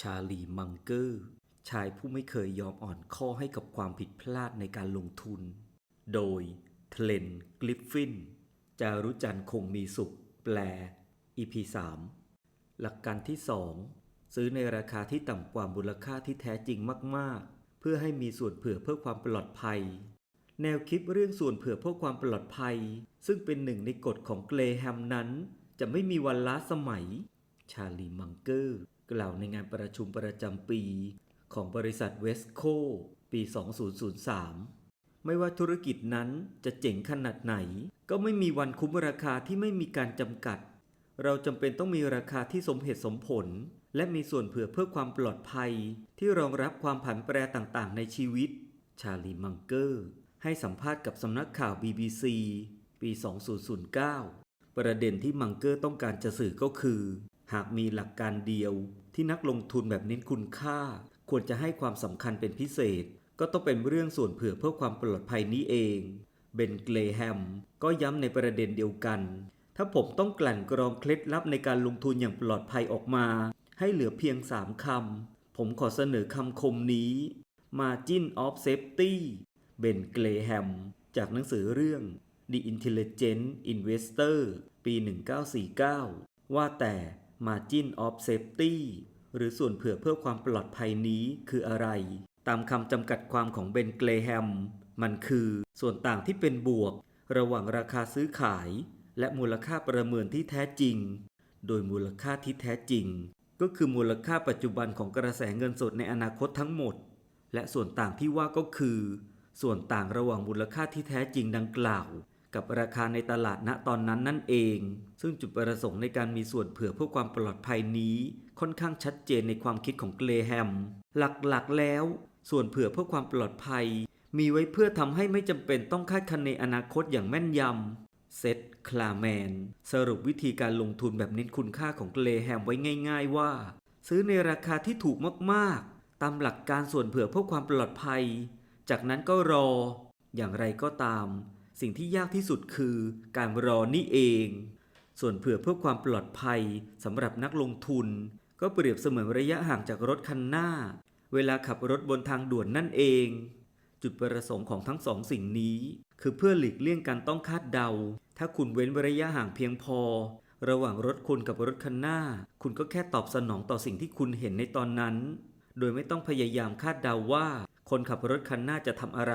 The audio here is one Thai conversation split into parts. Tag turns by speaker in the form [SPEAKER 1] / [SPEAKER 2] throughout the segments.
[SPEAKER 1] ชาลีมังเกอร์ ชายผู้ไม่เคยยอมอ่อนข้อให้กับความผิดพลาดในการลงทุน โดยเทเลนกลิฟฟิน จารุจันคงมีสุข แปล EP 3หลักการที่ 2 ซื้อในราคาที่ต่ำกว่ามูลค่าที่แท้จริงมาก ๆ เพื่อให้มีส่วนเผื่อเพื่อความปลอดภัย แนวคิดเรื่องส่วนเผื่อเพื่อความปลอดภัย ซึ่งเป็นหนึ่งในกฎของเกรแฮมนั้น จะไม่มีวันล้าสมัย ชาลีมังเกอร์ กล่าวในงานประชุมประจำปี ของบริษัทเวสโคปี 2003 ไม่ว่าธุรกิจนั้นจะเจ๋งขนาดไหน ก็ไม่มีวันคุ้มราคาที่ไม่มีการจำกัด เราจำเป็นต้องมีราคาที่สมเหตุสมผล และมีส่วนเผื่อเพื่อความปลอดภัย ที่รองรับความผันแปรต่างๆ ในชีวิต ชาลีมังเกอร์ ให้สัมภาษณ์กับสำนักข่าว BBC ปี 2009 ประเด็นที่มังเกอร์ต้องการจะสื่อก็คือ หากมีหลักการเดียวที่นักลงทุนแบบเน้นคุณค่า ควรจะให้ความสำคัญเป็นพิเศษ ก็ต้องเป็นเรื่องส่วนเผื่อเพื่อความปลอดภัยนี้เองเบนเกรแฮมก็ย้ำในประเด็นเดียวกัน ถ้าผมต้องกลั่นกรองเคล็ดลับในการลงทุนอย่างปลอดภัยออกมา ให้เหลือเพียง3คำ ผมขอเสนอคำคมนี้ Margin of Safety เบนเกรแฮมจากหนังสือเรื่อง The Intelligent Investor ปี 1949 ว่าแต่ Margin of Safety หรือส่วนเผื่อเพื่อความปลอดภัยนี้คืออะไร ตามคำจำกัดความของเบนเกรแฮม มันคือส่วนต่างที่เป็นบวก ระหว่างราคาซื้อขาย และมูลค่าประเมินที่แท้จริง โดยมูลค่าที่แท้จริง ก็คือมูลค่าปัจจุบันของกระแสเงินสดในอนาคตทั้งหมด และส่วนต่างที่ว่าก็คือ ส่วนต่างระหว่างมูลค่าที่แท้จริงดังกล่าว กับราคาในตลาดณตอนนั้นนั่นเอง ซึ่งจุดประสงค์ในการมีส่วนเผื่อเพื่อความปลอดภัยนี้ ค่อนข้างชัดเจนในความคิดของเกรแฮม หลักๆแล้ว ส่วนเผื่อเพื่อความปลอดภัย มีไว้เพื่อทำให้ไม่จำเป็นต้องคาดคะเนอนาคตอย่างแม่นยำเซตคลาแมน สรุปวิธีการลงทุนแบบเน้นคุณค่าของเกรแฮมไว้ง่าย ๆ ว่า ซื้อในราคาที่ถูกมากๆ ตามหลักการส่วนเผื่อเพื่อความปลอดภัย จากนั้นก็รอ อย่างไรก็ตาม สิ่งที่ยากที่สุดคือการรอนี่เอง ส่วนเผื่อเพื่อความปลอดภัยสำหรับนักลงทุน ก็เปรียบเสมือนระยะห่างจากรถคันหน้า เวลาขับรถบนทางด่วนนั่นเอง จุดประสงค์ของทั้งสองสิ่งนี้ คือเพื่อหลีกเลี่ยงการต้องคาดเดา ถ้าคุณเว้นระยะห่างเพียงพอ ระหว่างรถคุณกับรถคันหน้า คุณก็แค่ตอบสนองต่อสิ่งที่คุณเห็นในตอนนั้น โดยไม่ต้องพยายามคาดเดาว่า คนขับรถคันหน้าจะทำอะไร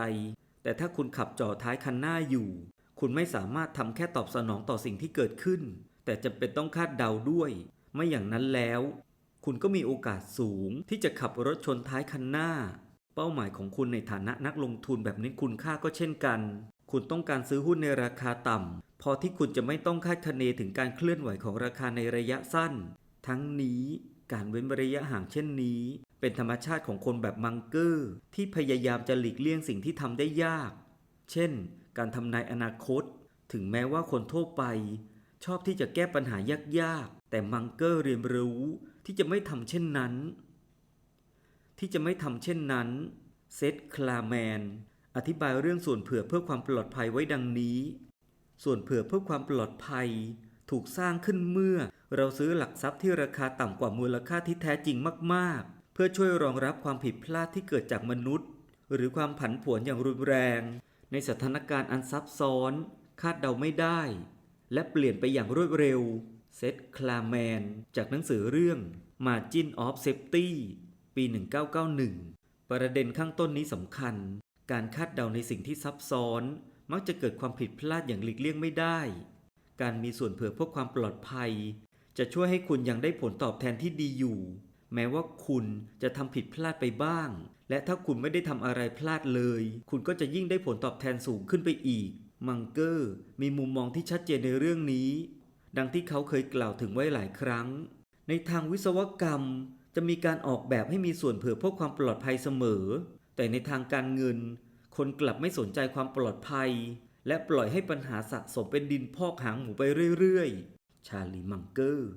[SPEAKER 1] แต่ถ้าคุณขับจ่อท้ายคันหน้าอยู่ คุณไม่สามารถทำแค่ตอบสนองต่อสิ่งที่เกิดขึ้น แต่จำเป็นต้องคาดเดาด้วย ไม่อย่างนั้นแล้ว คุณก็มีโอกาสสูงที่จะขับรถชนท้ายคันหน้า เป้าหมายของคุณในฐานะนักลงทุนแบบเน้นคุณค่าก็เช่นกัน คุณต้องการซื้อหุ้นในราคาต่ำพอที่คุณจะไม่ต้องคาดคะเนถึงการเคลื่อนไหวของราคาในระยะสั้น ทั้งนี้การเว้นระยะห่างเช่นนี้ เป็นธรรมชาติของคนแบบมังเกอร์ที่พยายามจะหลีกเลี่ยงสิ่งที่ทำได้ยาก เช่น การทำนายอนาคต ถึงแม้ว่าคนทั่วไป ชอบที่จะแก้ปัญหายากๆ แต่มังเกอร์เรียนรู้ที่จะไม่ทำเช่นนั้น ที่จะไม่ทำเช่นนั้น เซตคลาแมน อธิบายเรื่องส่วนเผื่อเพื่อความปลอดภัยไว้ดังนี้ ส่วนเผื่อเพื่อความปลอดภัย ถูกสร้างขึ้นเมื่อ เราซื้อหลักทรัพย์ที่ราคาต่ำกว่ามูลค่าที่แท้จริงมากๆ เพื่อช่วยรองรับความผิดพลาดที่เกิดจากมนุษย์ หรือความผันผวนอย่างรุนแรง ในสถานการณ์อันซับซ้อน คาดเดาไม่ได้ และเปลี่ยนไปอย่างรวดเร็วเซตคลาแมน จากหนังสือเรื่อง Margin of Safety ปี 1991 ประเด็นข้างต้นนี้สำคัญ การคาดเดาในสิ่งที่ซับซ้อน มักจะเกิดความผิดพลาดอย่างหลีกเลี่ยงไม่ได้ การมีส่วนเผื่อเพื่อความปลอดภัย จะช่วยให้คุณยังได้ผลตอบแทนที่ดีอยู่ แม้ว่าคุณจะทำผิดพลาดไปบ้าง และถ้าคุณไม่ได้ทำอะไรพลาดเลย คุณก็จะยิ่งได้ผลตอบแทนสูงขึ้นไปอีก มังเกอร์มีมุมมองที่ชัดเจนในเรื่องนี้ ดังที่เขาเคยกล่าวถึงไว้หลายครั้ง ในทางวิศวกรรม จะมีการออกแบบให้มีส่วนเผื่อเพื่อความปลอดภัยเสมอ แต่ในทางการเงิน คนกลับไม่สนใจความปลอดภัย และปล่อยให้ปัญหาสะสมเป็นดินพอกหางหมูไปเรื่อยๆ ชาลีมังเกอร์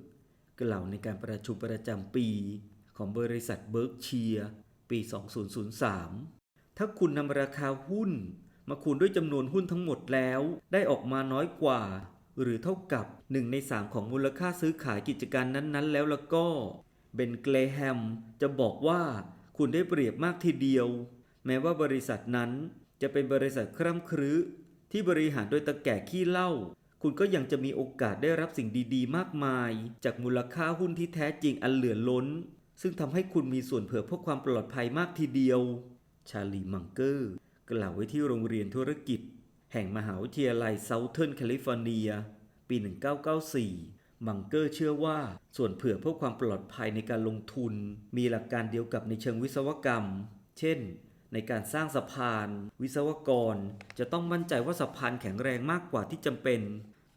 [SPEAKER 1] กล่าวในการประชุมประจำปีของบริษัทเบิร์กเชียปี 2003 ถ้าคุณนำราคาหุ้น มาคูณด้วยจำนวนหุ้นทั้งหมดแล้ว ได้ออกมาน้อยกว่า หรือเท่ากับ 1 ใน 3 ของมูลค่าซื้อขายกิจการนั้นๆ แล้วและก็ เบนเกรแฮมจะบอกว่าคุณได้เปรียบมากทีเดียว แม้ว่าบริษัทนั้นจะเป็นบริษัทคร่ำครึที่บริหารโดยตะแก่ขี้เล้า คุณก็ยังจะมีโอกาสได้รับสิ่งดีๆ มากมาย จากมูลค่าหุ้นที่แท้จริงอันเหลือล้น ซึ่งทำให้คุณมีส่วนเผื่อเพื่อความปลอดภัยมากทีเดียว ชาลีมังเกอร์ กล่าวไว้ที่โรงเรียนธุรกิจ แห่งมหาวิทยาลัยเซาเทิร์นแคลิฟอร์เนีย ปี 1994 มังเกอร์เชื่อว่าส่วนเผื่อเพื่อความปลอดภัยในการลงทุน มีหลักการเดียวกับในเชิงวิศวกรรม เช่นในการสร้างสะพาน วิศวกร จะต้องมั่นใจว่าสะพานแข็งแรงมากกว่าที่จำเป็น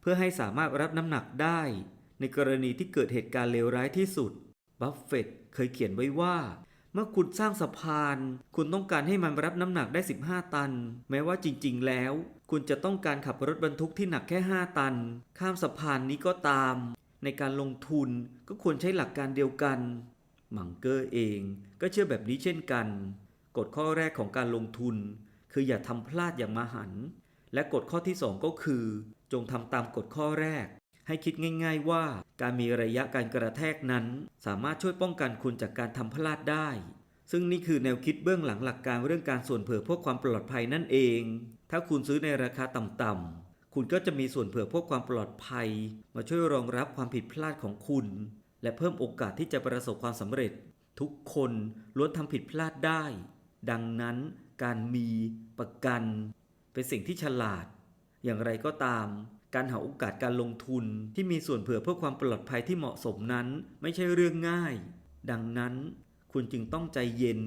[SPEAKER 1] เพื่อให้สามารถรับน้ำหนักได้ ในกรณีที่เกิดเหตุการณ์เลวร้ายที่สุด บัฟเฟตต์เคยเขียนไว้ว่า เมื่อคุณสร้างสะพาน คุณต้องการให้มันรับน้ำหนักได้ 15 ตัน แม้ว่าจริง ๆ แล้ว คุณจะต้องการขับรถบรรทุกที่หนักแค่ 5 ตัน ข้ามสะพานนี้ก็ตาม ในการลงทุนก็ควรใช้หลักการเดียวกัน มังเกอร์เองก็เชื่อแบบนี้เช่นกัน กฎข้อแรกของการลงทุน คืออย่าทำพลาดอย่างมหัน และกฎข้อที่ 2 ก็คือ จงทำตามกฎข้อแรก ให้คิดง่าย ๆว่าการมีระยะการกระแทกนั้น สามารถช่วยป้องกันคุณจากการทำพลาดได้ ซึ่งนี่คือแนวคิดเบื้องหลังหลักการเรื่องการส่วนเผื่อเพื่อความปลอดภัยนั่นเอง ถ้าคุณซื้อในราคาต่ำๆคุณก็จะมีส่วนเผื่อเพื่อความปลอดภัย มาช่วยรองรับความผิดพลาดของคุณ และเพิ่มโอกาสที่จะประสบความสำเร็จ ทุกคนล้วนทำผิดพลาดได้ ดังนั้นการมีประกัน เป็นสิ่งที่ฉลาด อย่างไรก็ตาม การหาโอกาสการลงทุนที่มีส่วนเผื่อเพื่อความปลอดภัยที่เหมาะสมนั้น ไม่ใช่เรื่องง่าย ดังนั้น คุณจึงต้องใจเย็น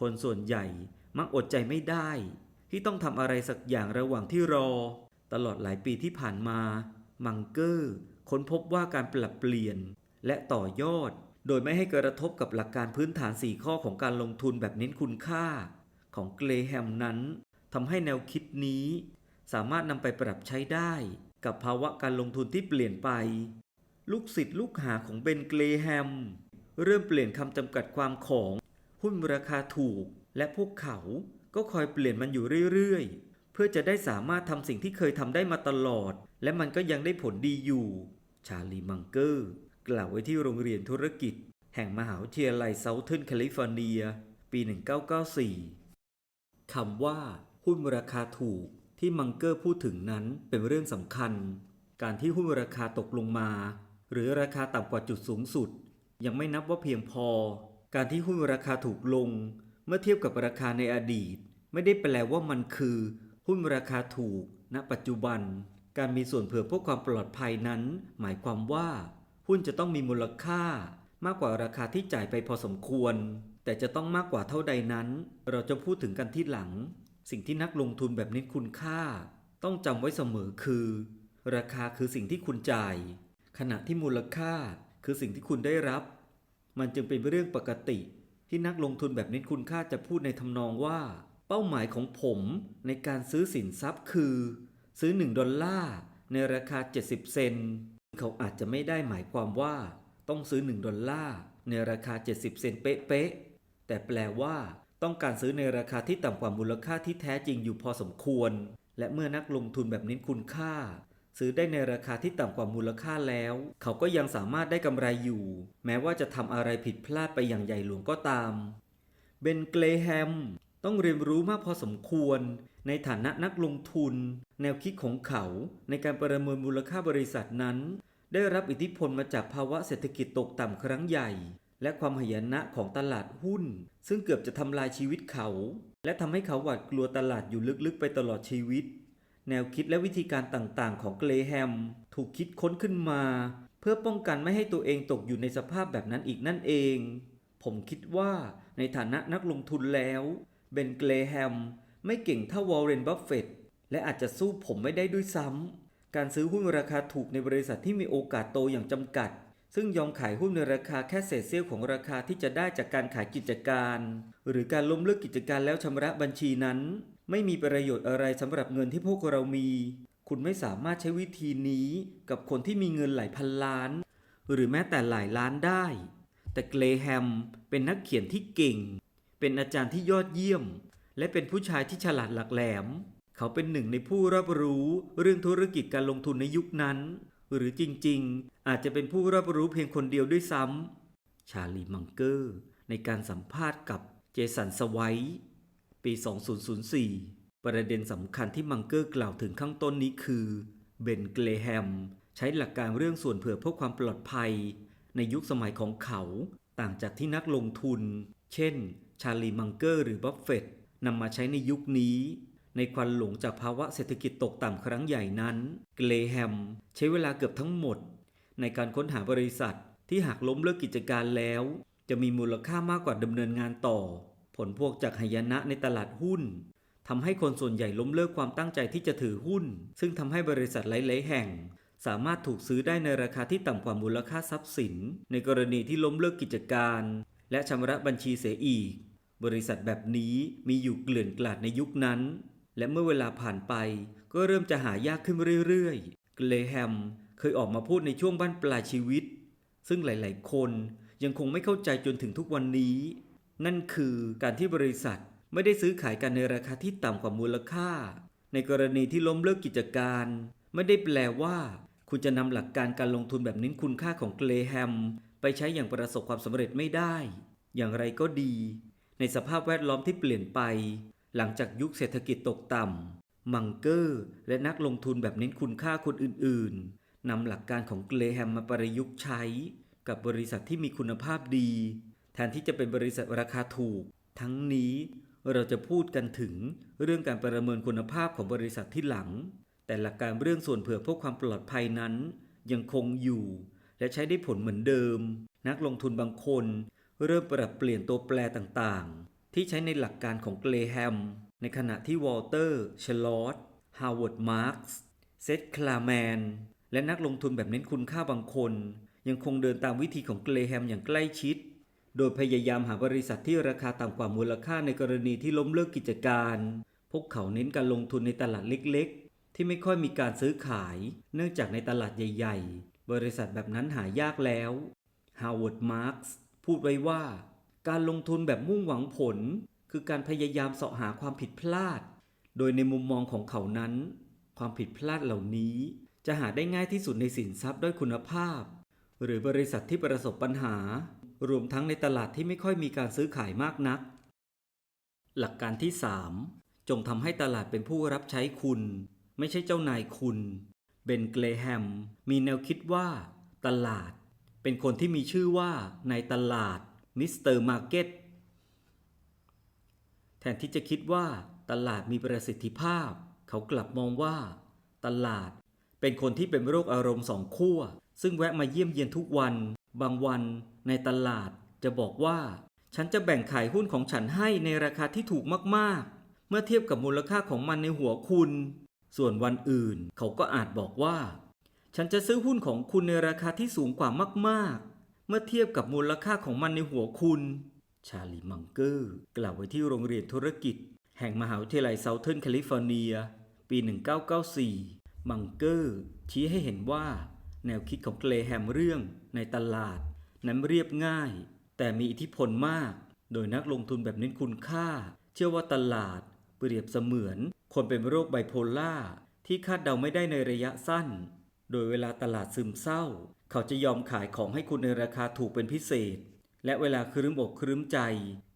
[SPEAKER 1] คนส่วนใหญ่มักอดใจไม่ได้ ที่ต้องทำอะไรสักอย่างระหว่างที่รอ ตลอดหลายปีที่ผ่านมา มังเกอร์ค้นพบว่าการปรับเปลี่ยน และต่อยอด โดยไม่ให้กระทบกับหลักการพื้นฐาน 4 ข้อของการลงทุนแบบเน้นคุณค่า ของเกรแฮมนั้นทำให้แนวคิดนี้ สามารถนำไปปรับใช้ได้กับภาวะการลงทุนที่เปลี่ยนไป ลูกศิษย์ลูกหาของเบนเกรแฮม เริ่มเปลี่ยนคำจำกัดความของหุ้นราคาถูก และพวกเขาก็คอยเปลี่ยนมันอยู่เรื่อยๆ เพื่อจะได้สามารถทำสิ่งที่เคยทำได้มาตลอด และมันก็ยังได้ผลดีอยู่ ชาลีมังเกอร์ กล่าวไว้ที่โรงเรียนธุรกิจ แห่งมหาวิทยาลัยเซาเทิร์นแคลิฟอร์เนีย ปี 1994คำว่าหุ้นราคาถูก ที่มังเกอร์พูดถึงนั้นเป็นเรื่องสำคัญ การที่หุ้นราคาตกลงมา หรือราคาต่ำกว่าจุดสูงสุด ยังไม่นับว่าเพียงพอ การที่หุ้นราคาถูกลง เมื่อเทียบกับราคาในอดีต ไม่ได้แปลว่ามันคือ หุ้นราคาถูก ณ ปัจจุบัน การมีส่วนเผื่อเพื่อความปลอดภัยนั้น หมายความว่า หุ้นจะต้องมีมูลค่ามากกว่าราคาที่จ่ายไปพอสมควร แต่จะต้องมากกว่าเท่าใดนั้น เราจะพูดถึงกันที่หลัง สิ่งที่นักลงทุนแบบเน้นคุณค่า ต้องจำไว้เสมอคือ ราคาคือสิ่งที่คุณจ่าย ขณะที่มูลค่าคือสิ่งที่คุณได้รับ มันจึงเป็นเรื่องปกติ ที่นักลงทุนแบบเน้นคุณค่าจะพูดในทำนองว่า เป้าหมายของผมในการซื้อสินทรัพย์คือ ซื้อ 1 ดอลลาร์ในราคา 70 เซนเขาอาจจะไม่ได้หมายความว่า ต้องซื้อ 1 ดอลลาร์ในราคา 70 เซนเป๊ะๆแต่แปลว่า ต้องการซื้อในราคาที่ต่ำกว่ามูลค่าที่แท้จริงอยู่พอสมควร และเมื่อนักลงทุนแบบเน้นคุณค่า ซื้อได้ในราคาที่ต่ำกว่ามูลค่าแล้ว เขาก็ยังสามารถได้กำไรอยู่ แม้ว่าจะทำอะไรผิดพลาดไปอย่างใหญ่หลวงก็ตามเบนเกรแฮมต้องเรียนรู้มากพอสมควร ในฐานะนักลงทุน แนวคิดของเขาในการประเมินมูลค่าบริษัทนั้น ได้รับอิทธิพลมาจากภาวะเศรษฐกิจตกต่ำครั้งใหญ่ และความหายนะของตลาดหุ้น ซึ่งเกือบจะทำลายชีวิตเขา และทำให้เขาหวาดกลัวตลาดอยู่ลึกๆ ไปตลอดชีวิต แนวคิดและวิธีการต่างๆ ของเกรแฮม ถูกคิดค้นขึ้นมา เพื่อป้องกันไม่ให้ตัวเองตกอยู่ในสภาพแบบนั้นอีกนั่นเอง ผมคิดว่าในฐานะนักลงทุนแล้วเบนเกรแฮมไม่เก่งเท่าวอร์เรนบัฟเฟตต์และอาจจะสู้ผมไม่ได้ด้วยซ้ำการซื้อหุ้นราคาถูกในบริษัทที่มีโอกาสโตอย่างจำกัด ซึ่งยอมขายหุ้นในราคาแค่เศษเสี้ยวของราคาที่จะได้จากการขายกิจการ หรือการล้มเลิกกิจการแล้วชำระบัญชีนั้น ไม่มีประโยชน์อะไรสำหรับเงินที่พวกเรามี คุณไม่สามารถใช้วิธีนี้กับคนที่มีเงินหลายพันล้าน หรือแม้แต่หลายล้านได้ แต่เกรแฮมเป็นนักเขียนที่เก่ง เป็นอาจารย์ที่ยอดเยี่ยม และเป็นผู้ชายที่ฉลาดหลักแหลม เขาเป็นหนึ่งในผู้รับรู้เรื่องธุรกิจการลงทุนในยุคนั้น หรือจริงๆ อาจจะเป็นผู้รับรู้เพียงคนเดียวด้วยซ้ำ ชาลีมังเกอร์ ในการสัมภาษณ์กับเจสันสไวท์ปี 2004 ประเด็นสำคัญที่มังเกอร์กล่าวถึงข้างต้นนี้คือ เบนเกลแฮม ใช้หลักการเรื่องส่วนเผื่อเพื่อความปลอดภัย ในยุคสมัยของเขาต่างจากที่นักลงทุน เช่น ชาลีมังเกอร์หรือบัฟเฟตต์นำมาใช้ในยุคนี้ ในควันหลงจากภาวะเศรษฐกิจตกต่ำครั้งใหญ่นั้น เกลแฮม ใช้เวลาเกือบทั้งหมด ในการค้นหาบริษัทที่หากล้มเลิกกิจการแล้ว จะมีมูลค่ามากกว่าดำเนินงานต่อ ผลพวกจากหายนะในตลาดหุ้นทำให้คนส่วนใหญ่ล้มเลิกความตั้งใจที่จะถือหุ้น ซึ่งทำให้บริษัทหลายๆแห่ง สามารถถูกซื้อได้ในราคาที่ต่ำกว่ามูลค่าทรัพย์สิน ในกรณีที่ล้มเลิกกิจการ และชำระบัญชีเสียอีก บริษัทแบบนี้มีอยู่เกลื่อนกลาดในยุคนั้น และเมื่อเวลาผ่านไปก็เริ่มจะหายากขึ้นเรื่อยๆ เกรแฮมเคยออกมาพูดในช่วงบ้านปลายชีวิต ซึ่งหลายๆ คนยังคงไม่เข้าใจจนถึงทุกวันนี้ นั่นคือการที่บริษัทไม่ได้ซื้อขายกันในราคาที่ต่ำกว่ามูลค่า ในกรณีที่ล้มเลิกกิจการ ไม่ได้แปลว่า คุณจะนำหลักการการลงทุนแบบเน้นคุณค่าของเกรแฮมไปใช้อย่างประสบความสำเร็จไม่ได้ อย่างไรก็ดี ในสภาพแวดล้อมที่เปลี่ยนไป หลังจากยุคเศรษฐกิจตกต่ำ มังเกอร์ และนักลงทุนแบบเน้นคุณค่าคนอื่นๆ นำหลักการของเกรแฮมมาประยุกต์ใช้ กับบริษัทที่มีคุณภาพดี แทนที่จะเป็นบริษัทราคาถูก ทั้งนี้เราจะพูดกันถึงเรื่องการประเมินคุณภาพของบริษัทที่หลัง แต่หลักการเรื่องส่วนเผื่อเพื่อความปลอดภัยนั้น ยังคงอยู่ และใช้ได้ผลเหมือนเดิม นักลงทุนบางคน เริ่มปรับเปลี่ยนตัวแปรต่าง ที่ใช้ในหลักการของเกรแฮม ในขณะที่วอลเตอร์ ชลอตฮาวเวิร์ด มาร์กส์เซธคลาแมน และนักลงทุนแบบเน้นคุณค่าบางคน ยังคงเดินตามวิธีของเกรแฮมอย่างใกล้ชิด โดยพยายามหาบริษัทที่ราคาต่ำกว่ามูลค่าในกรณีที่ล้มเลิกกิจการ พวกเขาเน้นการลงทุนในตลาดเล็กๆ ที่ไม่ค่อยมีการซื้อขาย เนื่องจากในตลาดใหญ่ ๆ บริษัทแบบนั้นหายากแล้วฮาวเวิร์ด มาร์กส์พูดไว้ว่า การลงทุนแบบมุ่งหวังผล คือการพยายามเสาะหาความผิดพลาด โดยในมุมมองของเขานั้น ความผิดพลาดเหล่านี้ จะหาได้ง่ายที่สุดในสินทรัพย์ด้อยคุณภาพ หรือบริษัทที่ประสบปัญหา รวมทั้งในตลาดที่ไม่ค่อยมีการซื้อขายมากนัก หลักการที่ 3 จงทำให้ตลาดเป็นผู้รับใช้คุณ ไม่ใช่เจ้านายคุณเบนเกรแฮมมีแนวคิดว่า ตลาด เป็นคนที่มีชื่อว่าในตลาด มิสเตอร์มาร์เก็ตแทนที่จะคิดว่าตลาดมีประสิทธิภาพ เขากลับมองว่า ตลาดเป็นคนที่เป็นโรคอารมณ์สองขั้ว ซึ่งแวะมาเยี่ยมเยียนทุกวัน บางวันในตลาดจะบอกว่า ฉันจะแบ่งขายหุ้นของฉันให้ในราคาที่ถูกมากๆ เมื่อเทียบกับมูลค่าของมันในหัวคุณ ส่วนวันอื่นเขาก็อาจบอกว่า ฉันจะซื้อหุ้นของคุณในราคาที่สูงกว่ามากๆ มื่อเทียบกับมูลค่าของมันในหัวคุณ ชาลีมังเกอร์กล่าวไว้ที่โรงเรียนธุรกิจ แห่งมหาวิทยาลัยเซาเทิร์นแคลิฟอร์เนีย ปี 1994 มังเกอร์ชี้ให้เห็นว่า แนวคิดของเกรแฮมเรื่องในตลาด นั้นเรียบง่าย แต่มีอิทธิพลมาก โดยนักลงทุนแบบเน้นคุณค่า เชื่อว่าตลาด เปรียบเสมือน คนเป็นโรคไบโพล่าที่คาดเดาไม่ได้ในระยะสั้น โดยเวลาตลาดซึมเศร้า เขาจะยอมขายของให้คุณในราคาถูกเป็นพิเศษ และเวลาครึ้มอกครึ้มใจ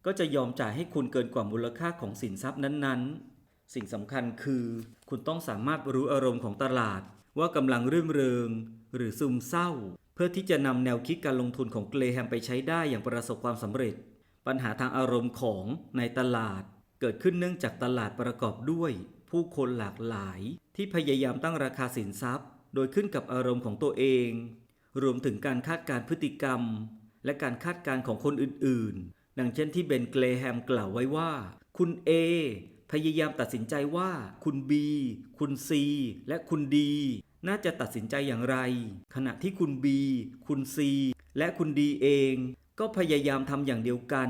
[SPEAKER 1] ก็จะยอมจ่ายให้คุณเกินกว่ามูลค่าของสินทรัพย์นั้นๆ สิ่งสำคัญคือ คุณต้องสามารถรู้อารมณ์ของตลาด ว่ากำลังรื่นเริง หรือซึมเศร้า เพื่อที่จะนำแนวคิดการลงทุนของเกรแฮมไปใช้ได้อย่างประสบความสำเร็จ ปัญหาทางอารมณ์ของในตลาด เกิดขึ้นเนื่องจากตลาดประกอบด้วย ผู้คนหลากหลาย ที่พยายามตั้งราคาสินทรัพย์ โดยขึ้นกับอารมณ์ของตัวเอง รวมถึงการคาดการพฤติกรรม และการคาดการของคนอื่นๆ ดังเช่นที่เบนเกรแฮมกล่าวไว้ว่า คุณ A พยายามตัดสินใจว่าคุณ B คุณ C และคุณ D น่าจะตัดสินใจอย่างไร ขณะที่คุณ B คุณ C และคุณ D เอง ก็พยายามทำอย่างเดียวกัน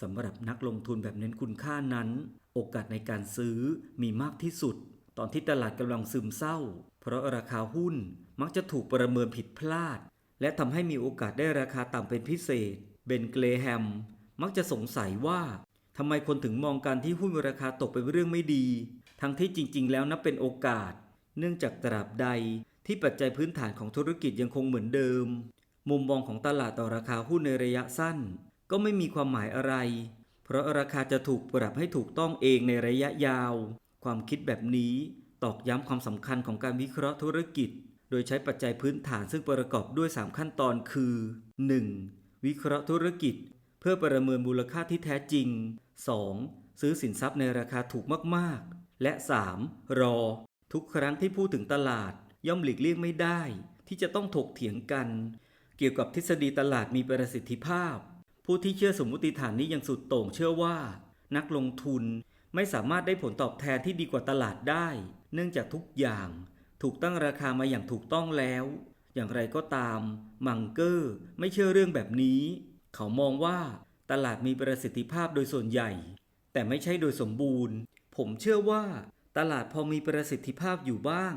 [SPEAKER 1] สำหรับนักลงทุนแบบเน้นคุณค่านั้น โอกาสในการซื้อมีมากที่สุด ตอนที่ตลาดกำลังซึมเศร้า เพราะราคาหุ้น มักจะถูกประเมินผิดพลาด และทำให้มีโอกาสได้ราคาต่ำเป็นพิเศษ เบนเกรแฮม มักจะสงสัยว่าทำไมคนถึงมองการที่หุ้นราคาตกเป็นเรื่องไม่ดี ทั้งที่จริง ๆ แล้วนับเป็นโอกาส เนื่องจากตราบใดที่ปัจจัยพื้นฐานของธุรกิจยังคงเหมือนเดิม มุมมองของตลาดต่อราคาหุ้นในระยะสั้น ก็ไม่มีความหมายอะไร เพราะราคาจะถูกปรับให้ถูกต้องเองในระยะยาว ความคิดแบบนี้ตอกย้ำความสำคัญของการวิเคราะห์ธุรกิจ โดยใช้ปัจจัยพื้นฐานซึ่งประกอบด้วย 3 ขั้นตอนคือ 1. วิเคราะห์ธุรกิจ เพื่อประเมินมูลค่าที่แท้จริง 2. ซื้อสินทรัพย์ในราคาถูกมากๆ และ 3. รอ ทุกครั้งที่พูดถึงตลาด ย่อมหลีกเลี่ยงไม่ได้ ที่จะต้องถกเถียงกัน เกี่ยวกับทฤษฎีตลาดมีประสิทธิภาพ ผู้ที่เชื่อสมมติฐานนี้อย่างสุดโต่งเชื่อว่า นักลงทุนไม่สามารถได้ผลตอบแทนที่ดีกว่าตลาดได้ เนื่องจากทุกอย่าง ถูกตั้งราคามาอย่างถูกต้องแล้ว อย่างไรก็ตาม มังเกอร์ไม่เชื่อเรื่องแบบนี้ เขามองว่าตลาดมีประสิทธิภาพโดยส่วนใหญ่ แต่ไม่ใช่โดยสมบูรณ์ ผมเชื่อว่าตลาดพอมีประสิทธิภาพอยู่บ้าง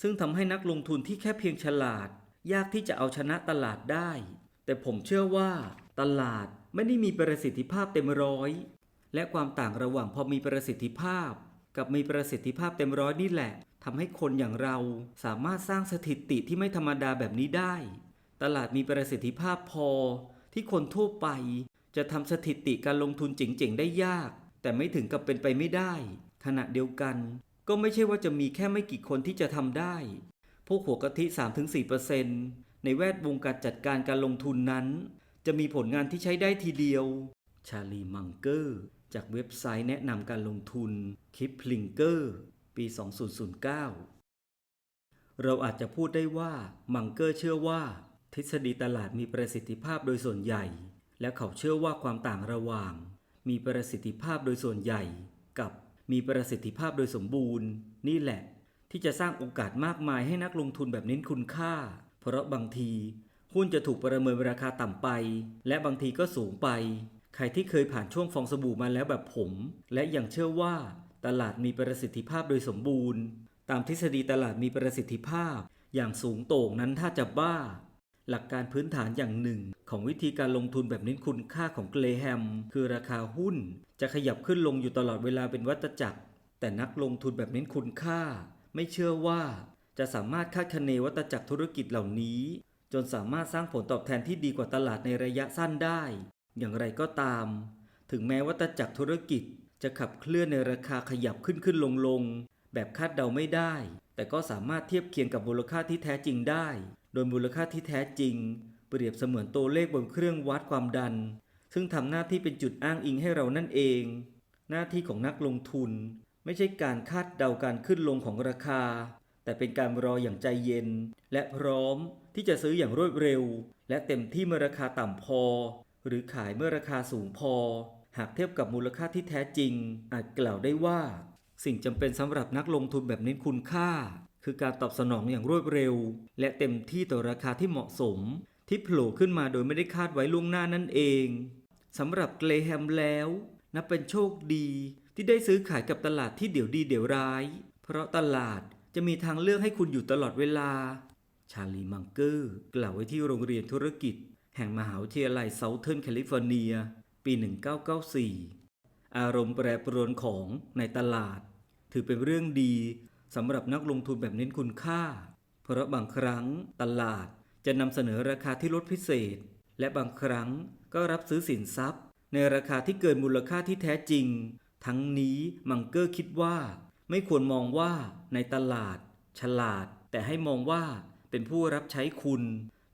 [SPEAKER 1] ซึ่งทำให้นักลงทุนที่แค่เพียงฉลาด ยากที่จะเอาชนะตลาดได้ แต่ผมเชื่อว่า ตลาดไม่ได้มีประสิทธิภาพเต็มร้อย และความต่างระหว่างพอมีประสิทธิภาพ กับมีประสิทธิภาพเต็มร้อยนี่แหละ ทำให้คนอย่างเราสามารถสร้างสถิติที่ไม่ธรรมดาแบบนี้ได้ ตลาดมีประสิทธิภาพพอ ที่คนทั่วไป จะทำสถิติการลงทุนเจ๋งๆได้ยาก แต่ไม่ถึงกับเป็นไปไม่ได้ ขณะเดียวกัน ก็ไม่ใช่ว่าจะมีแค่ไม่กี่คนที่จะทำได้ พวกหัวกะทิ 3-4%ในแวดวงการจัดการการลงทุนนั้น จะมีผลงานที่ใช้ได้ทีเดียว ชาลีมังเกอร์ จากเว็บไซต์แนะนำการลงทุนคิปลิงเกอร์ ปี 2009 เราอาจจะพูดได้ว่ามังเกอร์เชื่อว่า ทฤษฎีตลาดมีประสิทธิภาพโดยส่วนใหญ่ และเขาเชื่อว่าความต่างระหว่าง มีประสิทธิภาพโดยส่วนใหญ่ กับมีประสิทธิภาพโดยสมบูรณ์ นี่แหละ ที่จะสร้างโอกาสมากมายให้นักลงทุนแบบเน้นคุณค่า เพราะบางทีหุ้นจะถูกประเมินราคาต่ำไป และบางทีก็สูงไป ใครที่เคยผ่านช่วงฟองสบู่มาแล้วแบบผม และยังเชื่อว่า ตลาดมีประสิทธิภาพโดยสมบูรณ์ ตามทฤษฎีตลาดมีประสิทธิภาพ อย่างสูงโต่งนั้นถ้าจะบ้า หลักการพื้นฐานอย่างหนึ่ง ของวิธีการลงทุนแบบเน้นคุณค่าของเกรแฮม คือราคาหุ้น จะขยับขึ้นลงอยู่ตลอดเวลาเป็นวัฏจักร แต่นักลงทุนแบบเน้นคุณค่า ไม่เชื่อว่า จะสามารถคาดคะเนวัฏจักรธุรกิจเหล่านี้ จนสามารถสร้างผลตอบแทนที่ดีกว่าตลาดในระยะสั้นได้ อย่างไรก็ตาม ถึงแม้วัฏจักรธุรกิจ จะขับเคลื่อนในราคาขยับขึ้นขึ้นลงลงแบบคาดเดาไม่ได้ แต่ก็สามารถเทียบเคียงกับมูลค่าที่แท้จริงได้ โดยมูลค่าที่แท้จริง เปรียบเสมือนตัวเลขบนเครื่องวัดความดัน ซึ่งทำหน้าที่เป็นจุดอ้างอิงให้เรานั่นเอง หน้าที่ของนักลงทุน ไม่ใช่การคาดเดาการขึ้นลงของราคา แต่เป็นการรออย่างใจเย็น และพร้อมที่จะซื้ออย่างรวดเร็ว และเต็มที่เมื่อราคาต่ำพอ หรือขายเมื่อราคาสูงพอ หากเทียบกับมูลค่าที่แท้จริง อาจกล่าวได้ว่า สิ่งจำเป็นสำหรับนักลงทุนแบบเน้นคุณค่า คือการตอบสนองอย่างรวดเร็ว และเต็มที่ต่อราคาที่เหมาะสม ที่โผล่ขึ้นมาโดยไม่ได้คาดไว้ล่วงหน้านั่นเองสำหรับเกรแฮมแล้วนับเป็นโชคดีที่ได้ซื้อขายกับตลาดที่เดี๋ยวดีเดี๋ยวร้าย เพราะตลาดจะมีทางเลือกให้คุณอยู่ตลอดเวลา ชาลีมังเกอร์ กล่าวไว้ที่โรงเรียนธุรกิจ แห่งมหาวิทยาลัยเซาเทิร์นแคลิฟอร์เนีย ปี 1994 อารมณ์แปรปรวนของในตลาด ถือเป็นเรื่องดีสำหรับนักลงทุนแบบเน้นคุณค่า เพราะบางครั้งตลาดจะนำเสนอราคาที่ลดพิเศษ และบางครั้งก็รับซื้อสินทรัพย์ ในราคาที่เกินมูลค่าที่แท้จริง ทั้งนี้มังเกอร์คิดว่า ไม่ควรมองว่าในตลาด ฉลาด แต่ให้มองว่าเป็นผู้รับใช้คุณ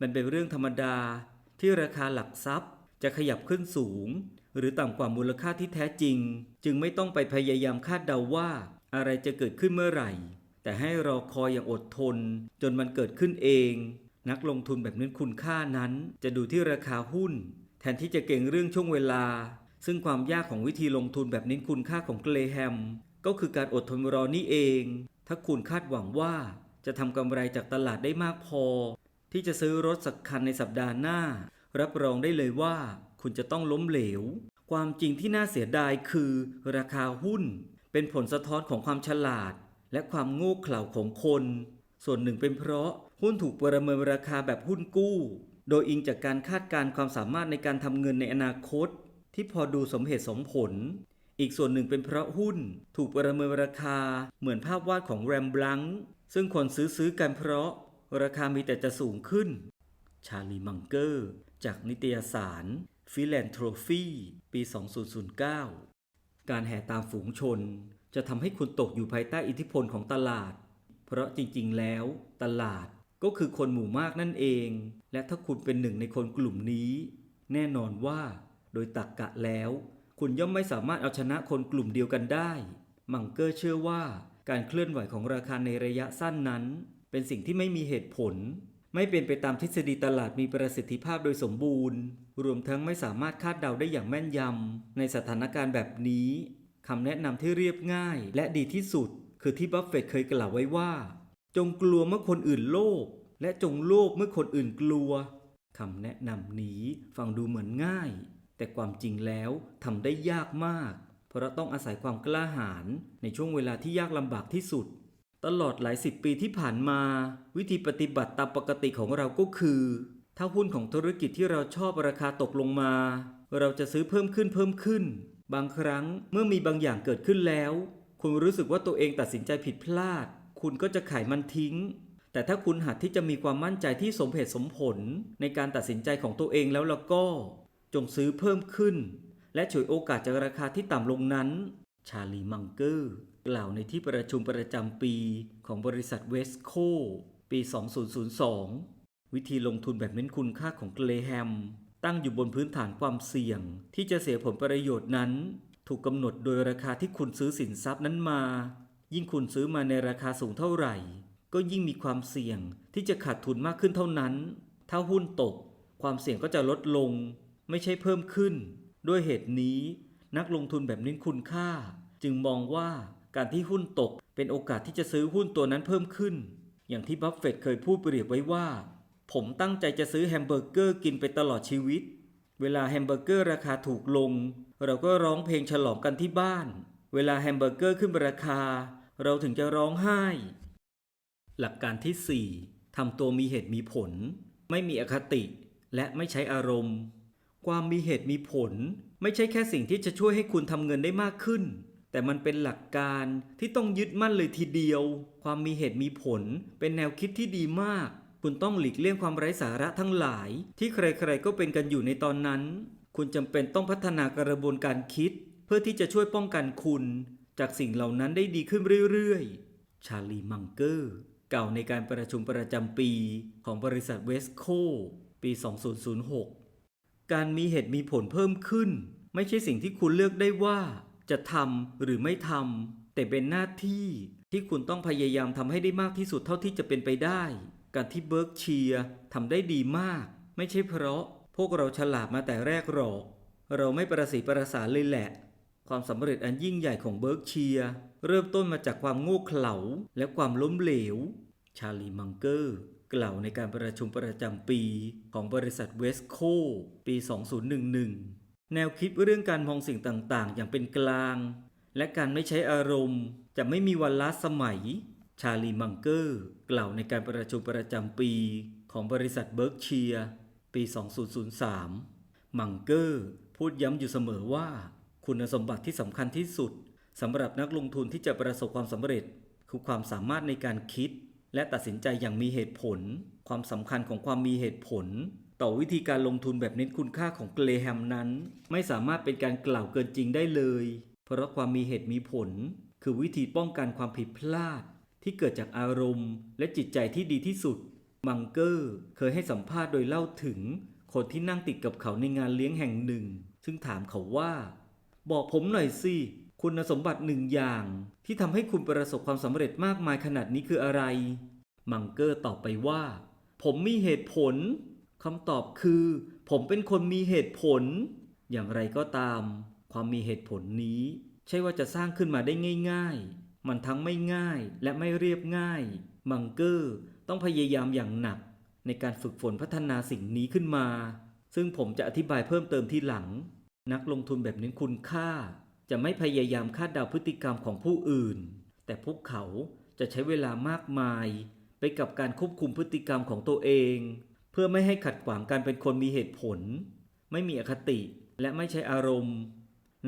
[SPEAKER 1] มันเป็นเรื่องธรรมดาที่ราคาหลักทรัพย์ จะขยับขึ้นสูง หรือต่ำกว่ามูลค่าที่แท้จริง จึงไม่ต้องไปพยายามคาดเดาว่า อะไรจะเกิดขึ้นเมื่อไหร่ แต่ให้รอคอยอย่างอดทน จนมันเกิดขึ้นเอง นักลงทุนแบบเน้นคุณค่านั้น จะดูที่ราคาหุ้น แทนที่จะเก่งเรื่องช่วงเวลา ซึ่งความยากของวิธีลงทุนแบบเน้นคุณค่าของเกรแฮม ก็คือการอดทนรอนี่เอง ถ้าคุณคาดหวังว่าจะทำกำไรจากตลาดได้มากพอ ที่จะซื้อรถสักคันในสัปดาห์หน้า รับรองได้เลยว่า คุณจะต้องล้มเหลว ความจริงที่น่าเสียดายคือ ราคาหุ้น เป็นผลสะท้อนของความฉลาด และความโง่เขลาของคน ส่วนหนึ่งเป็นเพราะหุ้นถูกประเมินราคาแบบหุ้นกู้ โดยอิงจากการคาดการณ์ความสามารถในการทำเงินในอนาคต ที่พอดูสมเหตุสมผล อีกส่วนหนึ่งเป็นเพราะหุ้น ถูกประเมินราคาเหมือนภาพวาดของแรมบลังซึ่งคนซื้อซื้อกันเพราะ ราคามีแต่จะสูงขึ้น ชาลีมังเกอร์ จากนิตยสารฟิแลนโทรฟีปี 2009 การแห่ตามฝูงชน จะทำให้คุณตกอยู่ภายใต้อิทธิพลของตลาด เพราะจริงๆ แล้วตลาดก็คือคนหมู่มากนั่นเอง และถ้าคุณเป็นหนึ่งในคนกลุ่มนี้ แน่นอนว่าโดยตักกะแล้ว คุณย่อมไม่สามารถเอาชนะคนกลุ่มเดียวกันได้ มังเกอร์เชื่อว่าการเคลื่อนไหวของราคาในระยะสั้นนั้น เป็นสิ่งที่ไม่มีเหตุผล ไม่เป็นไปตามทฤษฎีตลาดมีประสิทธิภาพโดยสมบูรณ์ รวมทั้งไม่สามารถคาดเดาได้อย่างแม่นยำในสถานการณ์แบบนี้คำแนะนำที่เรียบง่ายและดีที่สุด คือที่บัฟเฟตต์เคยกล่าวไว้ว่า จงกลัวเมื่อคนอื่นโลภและจงโลภเมื่อคนอื่นกลัวคำแนะนำนี้ฟังดูเหมือนง่าย แต่ความจริงแล้วทำได้ยากมาก เพราะต้องอาศัยความกล้าหาญในช่วงเวลาที่ยากลำบากที่สุด ตลอดหลายสิบปีที่ผ่านมา วิธีปฏิบัติตามปกติของเราก็คือ ถ้าหุ้นของธุรกิจที่เราชอบราคาตกลงมา เราจะซื้อเพิ่มขึ้นเพิ่มขึ้น บางครั้งเมื่อมีบางอย่างเกิดขึ้นแล้ว คุณรู้สึกว่าตัวเองตัดสินใจผิดพลาด คุณก็จะขายมันทิ้ง แต่ถ้าคุณหัดที่จะมีความมั่นใจที่สมเหตุสมผลในการตัดสินใจของตัวเองแล้วแล้วก็ จงซื้อเพิ่มขึ้น และฉวยโอกาสจากราคาที่ต่ำลงนั้น ชาลีมังเกอร์ กล่าวในที่ประชุมประจำปีของบริษัทเวสโคปี 2002 วิธีลงทุนแบบเน้นคุณค่าของเกรแฮม ตั้งอยู่บนพื้นฐานความเสี่ยง ที่จะเสียผลประโยชน์นั้น ถูกกำหนดโดยราคาที่คุณซื้อสินทรัพย์นั้นมา ยิ่งคุณซื้อมาในราคาสูงเท่าไหร่ ก็ยิ่งมีความเสี่ยงที่จะขาดทุนมากขึ้นเท่านั้น ถ้าหุ้นตก ความเสี่ยงก็จะลดลง ไม่ใช่เพิ่มขึ้น ด้วยเหตุนี้ นักลงทุนแบบเน้นคุณค่า จึงมองว่า การที่หุ้นตกเป็นโอกาสที่จะซื้อหุ้นตัวนั้นเพิ่มขึ้น อย่างที่บัฟเฟตเคยพูดเปรียบไว้ว่า ผมตั้งใจจะซื้อแฮมเบอร์เกอร์กินไปตลอดชีวิต เวลาแฮมเบอร์เกอร์ราคาถูกลง เราก็ร้องเพลงฉลองกันที่บ้าน เวลาแฮมเบอร์เกอร์ขึ้นราคา เราถึงจะร้องไห้ หลักการที่ 4ทำตัวมีเหตุมีผล ไม่มีอคติ และไม่ใช้อารมณ์ ความมีเหตุมีผล ไม่ใช่แค่สิ่งที่จะช่วยให้คุณทำเงินได้มากขึ้น แต่มันเป็นหลักการที่ต้องยึดมั่นเลยทีเดียว ความมีเหตุมีผล เป็นแนวคิดที่ดีมาก คุณต้องหลีกเลี่ยงความไร้สาระทั้งหลาย ที่ใครๆก็เป็นกันอยู่ในตอนนั้น คุณจำเป็นต้องพัฒนากระบวนการคิด เพื่อที่จะช่วยป้องกันคุณ จากสิ่งเหล่านั้นได้ดีขึ้นเรื่อยๆ ชาลีมังเกอร์ เก่าในการประชุมประจำปีของบริษัทเวสโค ปี 2006 การมีเหตุมีผลเพิ่มขึ้น ไม่ใช่สิ่งที่คุณเลือกได้ว่า จะทำหรือไม่ทำแต่เป็นหน้าที่ที่คุณต้องพยายามทำให้ได้มากที่สุดเท่าที่จะเป็นไปได้ การที่เบิร์กเชียร์ทำได้ดีมาก ไม่ใช่เพราะ พวกเราฉลาดมาแต่แรกหรอก เราไม่ประสีประสาเลยแหละ ความสำเร็จอันยิ่งใหญ่ของเบิร์กเชียร์เริ่มต้นมาจากความโง่เขลาและความล้มเหลว ชาลีมังเกอร์กล่าวในการประชุมประจำปีของบริษัทเวสโค ปี 2011 แนวคิดเรื่องการมองสิ่งต่างๆ อย่างเป็นกลาง และการไม่ใช้อารมณ์ จะไม่มีวันล้าสมัย ชาลีมังเกอร์ กล่าวในการประชุมประจำปีของบริษัทเบิร์กเชียปี 2003 มังเกอร์พูดย้ำอยู่เสมอว่า คุณสมบัติที่สำคัญที่สุดสำหรับนักลงทุนที่จะประสบความสำเร็จ คือความสามารถในการคิด และตัดสินใจอย่างมีเหตุผล ความสำคัญของความมีเหตุผล ต่อวิธีการลงทุนแบบเน้นคุณค่าของเกรแฮมนั้น ไม่สามารถเป็นการกล่าวเกินจริงได้เลย เพราะความมีเหตุมีผล คือวิธีป้องกันความผิดพลาด ที่เกิดจากอารมณ์ และจิตใจที่ดีที่สุด มังเกอร์ เคยให้สัมภาษณ์โดยเล่าถึง คนที่นั่งติดกับเขาในงานเลี้ยงแห่งหนึ่ง ซึ่งถามเขาว่า บอกผมหน่อยสิคุณสมบัติหนึ่งอย่างที่ทำให้คุณประสบความสำเร็จมากมายขนาดนี้คืออะไร มังเกอร์ตอบไปว่า ผมมีเหตุผล คำตอบคือ ผมเป็นคนมีเหตุผล อย่างไรก็ตาม ความมีเหตุผลนี้ ใช่ว่าจะสร้างขึ้นมาได้ง่าย ๆ มันทั้งไม่ง่ายและไม่เรียบง่าย มังเกอร์ต้องพยายามอย่างหนัก ในการฝึกฝนพัฒนาสิ่งนี้ขึ้นมา ซึ่งผมจะอธิบายเพิ่มเติมทีหลัง นักลงทุนแบบเน้นคุณค่า จะไม่พยายามคาดเดาพฤติกรรมของผู้อื่น แต่พวกเขาจะใช้เวลามากมาย ไปกับการควบคุมพฤติกรรมของตัวเอง พื่อไม่ให้ขัดขวางการเป็นคนมีเหตุผล ไม่มีอคติ และไม่ใช้อารมณ์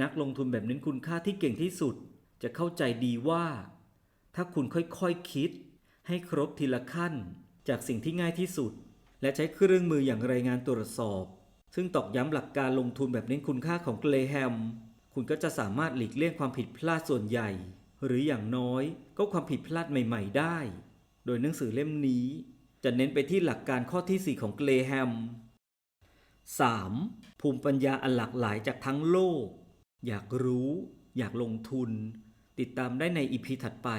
[SPEAKER 1] นักลงทุนแบบเน้นคุณค่าที่เก่งที่สุด จะเข้าใจดีว่า ถ้าคุณค่อยๆคคิด ให้ครบทีละขั้น จากสิ่งที่ง่ายที่สุด และใช้เครื่องมืออย่างรายงานตรวจสอบ ซึ่งตอกย้ำหลักการลงทุนแบบเน้นคุณค่าของเกรแฮม คุณก็จะสามารถหลีกเลี่ยงความผิดพลาดส่วนใหญ่ หรืออย่างน้อยก็ความผิดพลาดใหม่ ๆ ได้ โดยหนังสือเล่มนี้ จะเน้นไปที่หลักการข้อที่ 4 ของเกรแฮม 3. ภูมิปัญญาอันหลากหลายจากทั้งโลก อยากรู้ อยากลงทุน ติดตามได้ในอีพีถัดไป